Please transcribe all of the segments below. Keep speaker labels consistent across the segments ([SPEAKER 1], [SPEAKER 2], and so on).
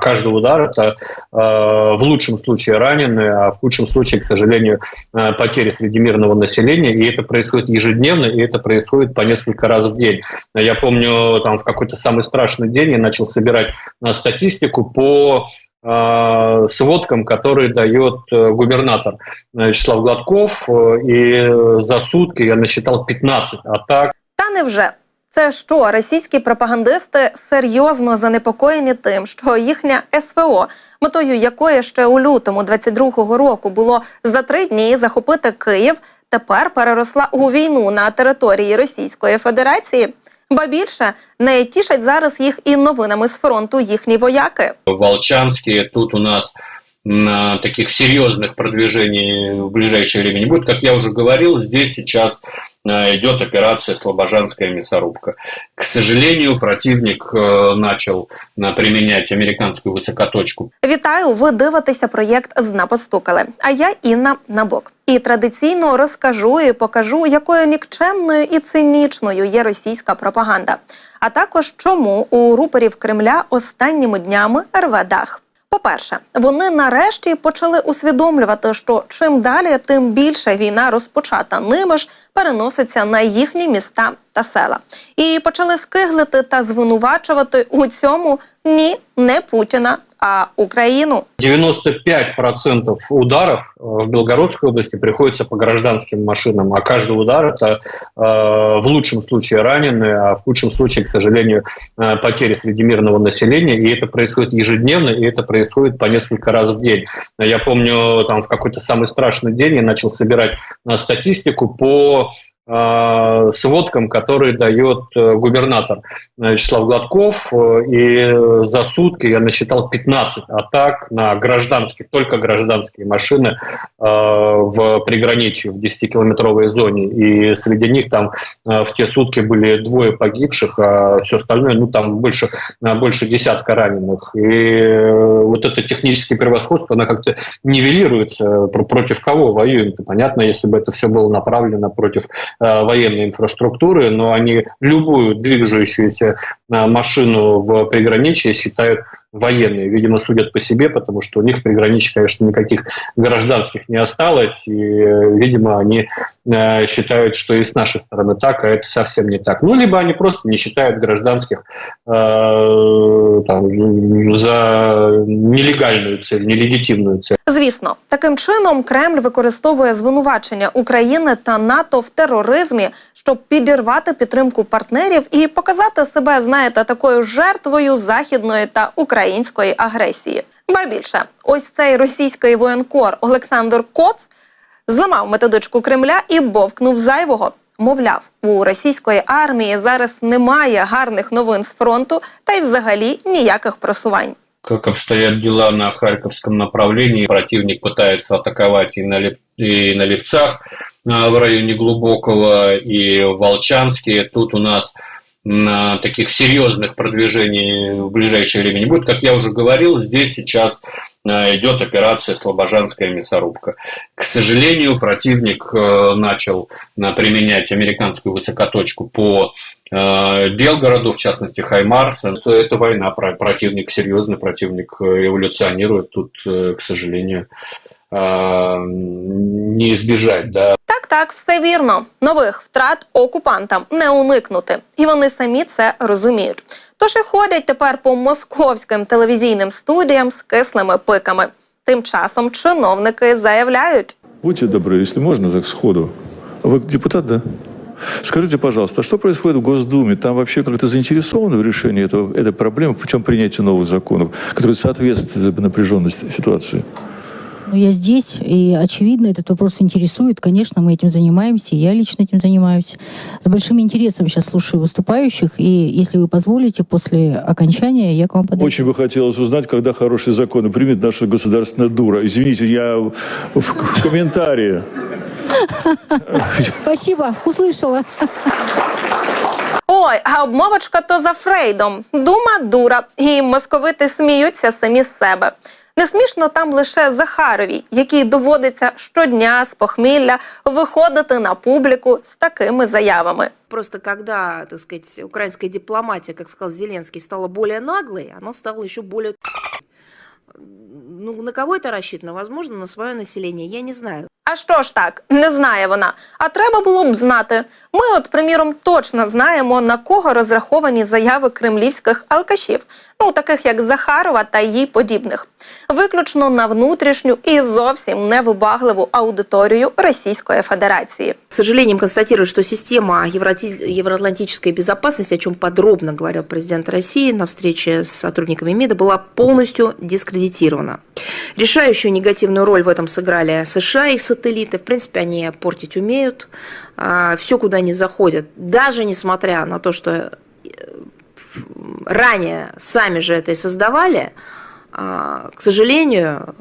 [SPEAKER 1] Каждый удар – это в лучшем случае раненые, а в худшем случае, к сожалению, потери среди мирного населения. И это происходит ежедневно, и это происходит по несколько раз в день. Я помню, там в какой-то самый страшный день я начал собирать статистику по Э, сводкам, которые дает э, губернатор э, Вячеслав Гладков. І за сутки я насчитав 15 атак.
[SPEAKER 2] Та невже? Це що російські пропагандисти серйозно занепокоєні тим, що їхня СВО, метою якої ще у лютому 22-го року було за три дні захопити Київ, тепер переросла у війну на території Російської Федерації. Ба більше не тішать зараз їх і новинами з фронту їхні вояки.
[SPEAKER 1] Волчанські тут у нас на таких серьезных продвижений в ближайшее время не будет. Как я уже говорил, здесь сейчас идет операция «Слобожанская мясорубка». К сожалению, противник э, начал э, применять американскую високоточку.
[SPEAKER 2] Вітаю! Ви дивитеся проєкт «Зна постукали». А я Інна Набок. І традиційно розкажу і покажу, якою нікчемною і цинічною є російська пропаганда. А також чому у рупорів Кремля останніми днями рве дах. По-перше, вони нарешті почали усвідомлювати, що чим далі, тим більше війна розпочата. Ними ж переноситься на їхні міста та села, і почали скиглити та звинувачувати у цьому ні не Путіна, а Украину.
[SPEAKER 1] 95% ударов э, в Белгородской области приходится по гражданским машинам, а каждый удар это э, в лучшем случае раненые, а в худшем случае, к сожалению, э, потери среди мирного населения, и это происходит ежедневно, и это происходит по несколько раз в день. Я помню, там в какой-то самый страшный день я начал собирать статистику по сводкам, которые дает э, губернатор э, Вячеслав Гладков. И за сутки я насчитал 15 атак на гражданские, только гражданские машины в приграничье, в 10-километровой зоне. И среди них там в те сутки были двое погибших, а все остальное, ну там больше, больше десятка раненых. И вот это техническое превосходство, оно как-то нивелируется. Против кого воюем? Понятно, если бы это все было направлено против военной инфраструктуры, но они любую движущуюся э, машину в приграничье считают военной. Видимо, судят по себе, потому что у них в приграничье, конечно, никаких гражданских не осталось, и, видимо, они э, считают, что и с нашей стороны так, а это совсем не так. Ну, либо они просто не считают гражданских э, там, за нелегальную цель, нелегітимну цель.
[SPEAKER 2] Звісно, таким чином Кремль використовує звинувачення України та НАТО в тероризмі тероризмі, щоб підірвати підтримку партнерів і показати себе, знаєте, такою жертвою західної та української агресії. Ба більше, ось цей російський воєнкор Олександр Коц зламав методичку Кремля і бовкнув зайвого. Мовляв, у російської армії зараз немає гарних новин з фронту та й взагалі ніяких просувань.
[SPEAKER 1] Как обстоят дела на Харьковском направлении? Противник пытается атаковать и на, Лип... и на Липцах. в районе Глубокого и в Волчанске. Тут у нас таких серьезных продвижений в ближайшее время не будет. Как я уже говорил, здесь сейчас идет операция «Слобожанская мясорубка». К сожалению, противник начал применять американскую высокоточку по Белгороду, в частности Хаймарс. Это, это война, противник серьезный, противник эволюционирует. Тут, к сожалению, не избежать. Да.
[SPEAKER 2] Так, так, все вірно. Нових втрат окупантам не уникнути, і вони самі це розуміють. Тож і ходять тепер по московським телевізійним студіям з кислими пиками. Тим часом чиновники заявляють:
[SPEAKER 3] Будьте добры, если можно, так сходу. Вы депутат, да? Скажите, пожалуйста, а что происходит в Госдуме? Там вообще как-то заинтересованы в решении этого, этой проблемы, причем принятию новых законов, которые соответствуют напряженности ситуации?
[SPEAKER 4] Но я здесь, и, очевидно, этот вопрос интересует. Конечно, мы этим занимаемся, я лично этим занимаюсь. С большим интересом сейчас слушаю выступающих, и, если вы позволите, после окончания я к вам подойду.
[SPEAKER 3] Очень бы хотелось узнать, когда хорошие законы примет наша государственная дура. Извините, я в, в комментарии.
[SPEAKER 4] Спасибо, услышала.
[SPEAKER 2] Ой, а обмовочка то за Фрейдом. Дума дура. І московити сміються самі з себе. Не смішно там лише Захаровій, який доводиться щодня з похмілля виходити на публіку з такими заявами.
[SPEAKER 5] Просто когда, так сказать, украинская дипломатия, как сказал Зеленский, стала более наглой, она стала еще более Ну, на кого это рассчитано? Возможно, на свое население. Я не знаю.
[SPEAKER 2] А що ж так, не знає вона. А треба було б знати. Ми, от, приміром, точно знаємо, на кого розраховані заяви кремлівських алкашів, ну таких як Захарова та їй подібних, виключно на внутрішню і зовсім невибагливу аудиторію Російської Федерації.
[SPEAKER 5] С сожалением констатирую, что система евроатлантической безопасности, о чем подробно говорил президент России на встрече с сотрудниками МИДа, была полностью дискредитирована. Решающую негативную роль в этом сыграли США их сателлиты. В принципе, они портить умеют. Все, куда они заходят, даже несмотря на то, что э, ранее сами же это и создавали, а, к сожалению,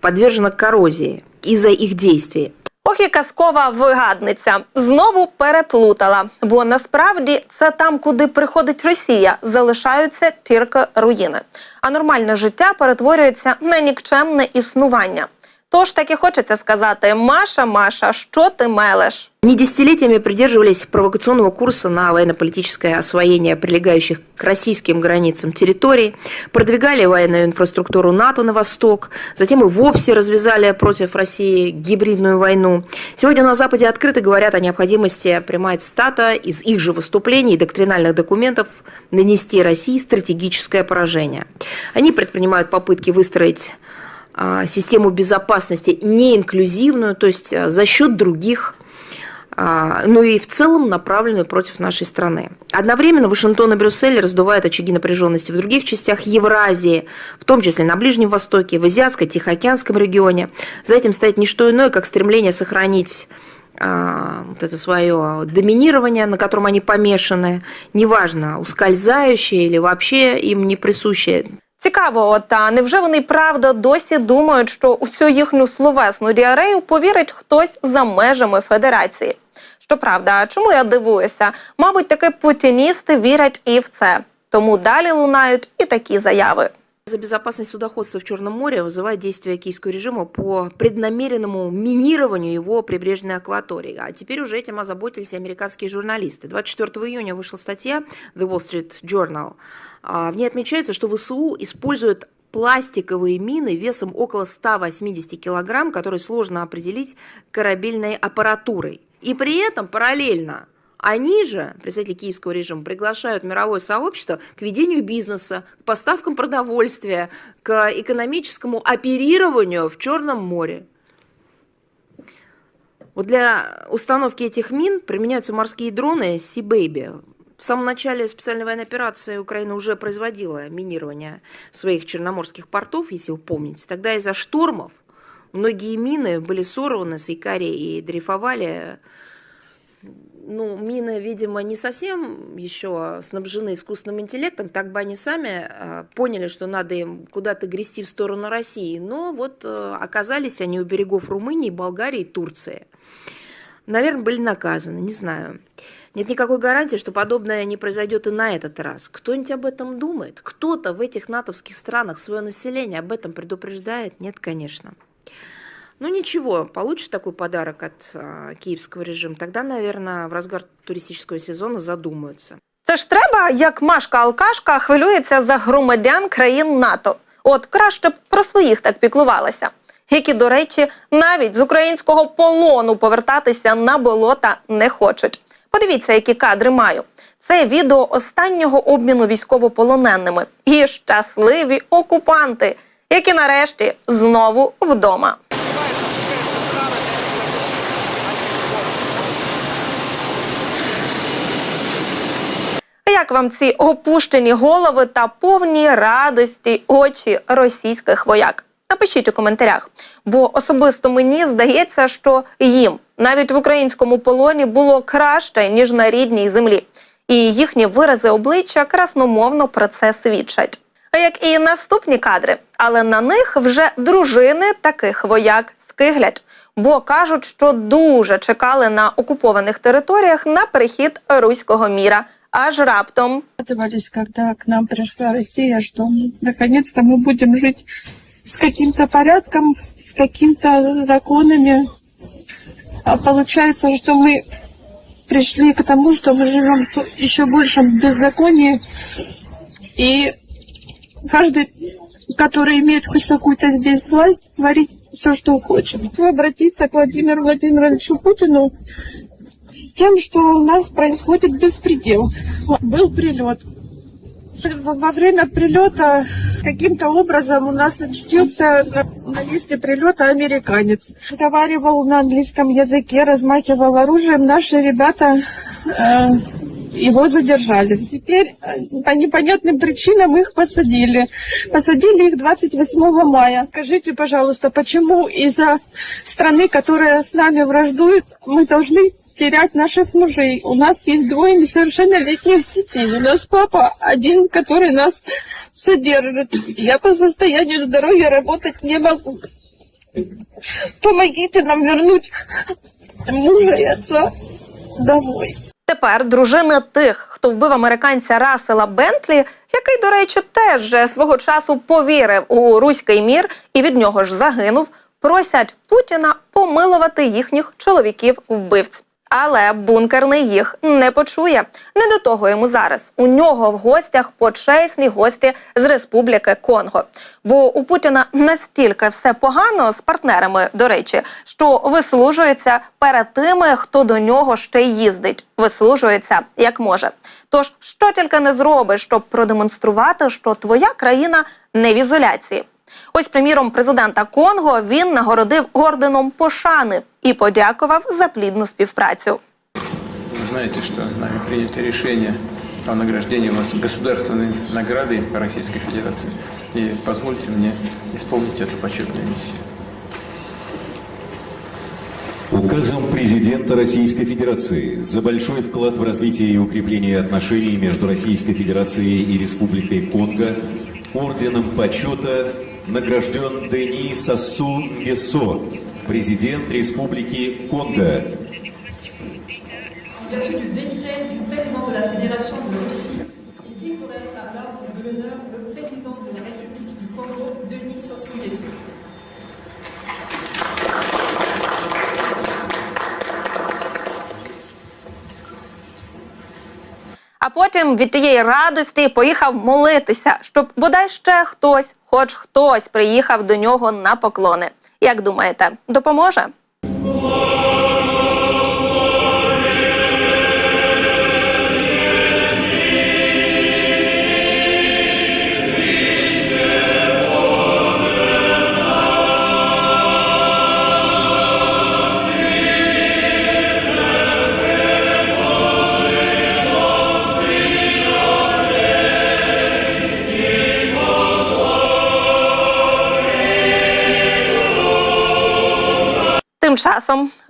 [SPEAKER 5] подвержено коррозии из-за их действий.
[SPEAKER 2] Ох казкова вигадниця. Знову переплутала, бо насправді це там, куди приходить Росія, залишаються тільки руїни, а нормальне життя перетворюється на нікчемне існування. Тож таки хочеться сказати: Маша, Маша, що ти мелеш?
[SPEAKER 5] Они десятилетиями придерживались провокационного курса на военно-политическое освоение прилегающих к российским границам территорий, продвигали военную инфраструктуру НАТО на восток, затем и вовсе развязали против России гибридную войну. Сегодня на Западе открыто говорят о необходимости прямая цитата из их же выступлений и доктринальных документов нанести России стратегическое поражение. Они предпринимают попытки выстроить систему безопасности неинклюзивную, то есть а, за счет других а, ну и в целом направленную против нашей страны. Одновременно Вашингтон и Брюссель раздувают очаги напряженности в других частях Евразии, в том числе на Ближнем Востоке, в Азиатско-Тихоокеанском регионе. За этим стоит не что иное, как стремление сохранить а, вот это свое доминирование, на котором они помешаны, неважно, ускользающее или вообще им не присущее.
[SPEAKER 2] Цікаво, от а невже вони правда досі думають, що у цю їхню словесну діарею повірить хтось за межами федерації? Щоправда, чому я дивуюся? Мабуть, таки путіністи вірять і в це. Тому далі лунають і такі заяви.
[SPEAKER 5] За безопасность судоходства в Черном море вызывает действия киевского режима по преднамеренному минированию его прибрежной акватории. А теперь уже этим озаботились американские журналисты. 24 июня вышла статья The Wall Street Journal. А В ней отмечается, что ВСУ используют пластиковые мины весом около 180 килограмм, которые сложно определить корабельной аппаратурой. И при этом параллельно они же, представители киевского режима, приглашают мировое сообщество к ведению бизнеса, к поставкам продовольствия, к экономическому оперированию в Черном море. Вот для установки этих мин применяются морские дроны Sea Baby. В самом начале специальной военной операции Украина уже производила минирование своих черноморских портов, если вы помните. Тогда из-за штормов многие мины были сорваны с Икарии и дрейфовали ну, мины, видимо, не совсем еще снабжены искусственным интеллектом, так бы они сами э, поняли, что надо им куда-то грести в сторону России. Но вот э, оказались они у берегов Румынии, Болгарии, Турции. Наверное, были наказаны, не знаю. Нет никакой гарантии, что подобное не произойдет и на этот раз. Кто-нибудь об этом думает? Кто-то в этих натовских странах свое население об этом предупреждает? Нет, конечно. Ну ничего, получит такой подарок от а, киевского режима, тогда, наверное, в разгар туристического сезона задумаются.
[SPEAKER 2] Це ж треба, як Машка-алкашка хвилюється за громадян країн НАТО. От краще б про своїх так піклувалася, які, до речі, навіть з українського полону повертатися на болота не хочуть. Подивіться, які кадри маю. Це відео останнього обміну військовополоненими і щасливі окупанти, які нарешті знову вдома. Як вам ці опущені голови та повні радості очі російських вояк? Напишіть у коментарях, бо особисто мені здається, що їм навіть в українському полоні було краще ніж на рідній землі, і їхні вирази обличчя красномовно про це свідчать. Як і наступні кадри, але на них вже дружини таких вояк скиглять, бо кажуть, що дуже чекали на окупованих територіях на перехід руського міра. Аж раптом
[SPEAKER 6] радовались, когда к нам пришла Россия, что наконец-то мы будем жить с каким-то порядком, с какими-то законами. А получается, что мы пришли к тому, что мы живем в еще большем беззаконии, и каждый который имеет хоть какую-то здесь власть, творить все, что хочет. Обратиться к Владимиру Владимировичу Путину с тем, что у нас происходит беспредел. Был прилет. Во время прилета каким-то образом у нас очутился на, на месте прилета американец. Разговаривал на английском языке, размахивал оружием. Наши ребята э, его задержали. Теперь э, по непонятным причинам их посадили. Посадили их 28 мая. Скажите, пожалуйста, почему из-за страны, которая с нами враждует, мы должны терять наших мужей. У нас есть двое несовершеннолетних детей. У нас папа один, который нас содержит. Я по состоянию здоровья работать не могу. Помогите нам вернуть мужа и отца домой.
[SPEAKER 2] Тепер дружини тих, хто вбив американця Расела Бентлі, який, до речі, теж свого часу повірив у руський мір і від нього ж загинув, просять Путіна помилувати їхніх чоловіків-вбивць. Але бункерний їх не почує. Не до того йому зараз. У нього в гостях почесні гості з Республіки Конго. Бо у Путіна настільки все погано з партнерами, до речі, що вислужується перед тими, хто до нього ще їздить. Вислужується як може. Тож що тільки не зробиш, щоб продемонструвати, що твоя країна не в ізоляції. Ось, приміром, президента Конго він нагородив орденом пошани і подякував за плідну співпрацю.
[SPEAKER 7] Вы знаете, что нами принято решение о награждении вас государственной наградой Российской Федерации. И позвольте мне исполнить эту почетную миссию.
[SPEAKER 8] Указом президента Российской Федерации за большой вклад в развитие и укрепление отношений между Российской Федерацией и Республикой Конго орденом почета награжден Дени Сассу Песо, президент Республики Конго.
[SPEAKER 2] А потім від тієї радості поїхав молитися, щоб бодай ще хтось хоч хтось, приїхав до нього на поклони. Як думаєте, допоможе?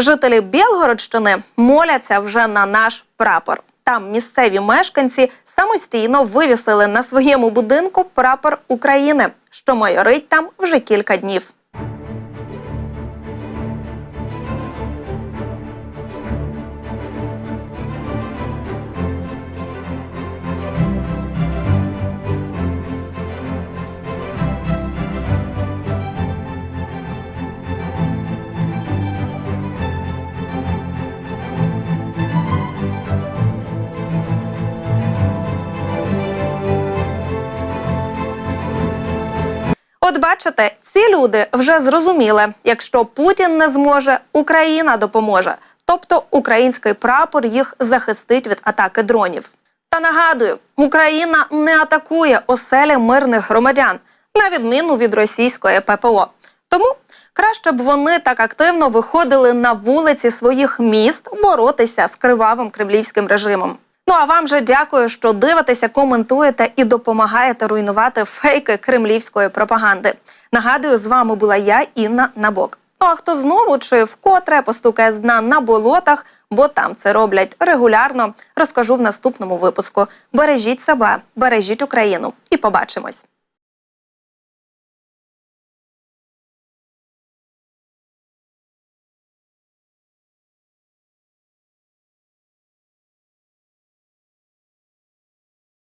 [SPEAKER 2] Жителі Білгородщини моляться вже на наш прапор. Там місцеві мешканці самостійно вивісили на своєму будинку прапор України, що майорить там вже кілька днів. От бачите, ці люди вже зрозуміли, якщо Путін не зможе, Україна допоможе. Тобто український прапор їх захистить від атаки дронів. Та нагадую, Україна не атакує оселі мирних громадян, на відміну від російської ППО. Тому краще б вони так активно виходили на вулиці своїх міст боротися з кривавим кремлівським режимом. Ну а вам же дякую, що дивитеся, коментуєте і допомагаєте руйнувати фейки кремлівської пропаганди. Нагадую, з вами була я, Інна Набок. Ну а хто знову чи вкотре постукає з дна на болотах, бо там це роблять регулярно, розкажу в наступному випуску. Бережіть себе, бережіть Україну і побачимось.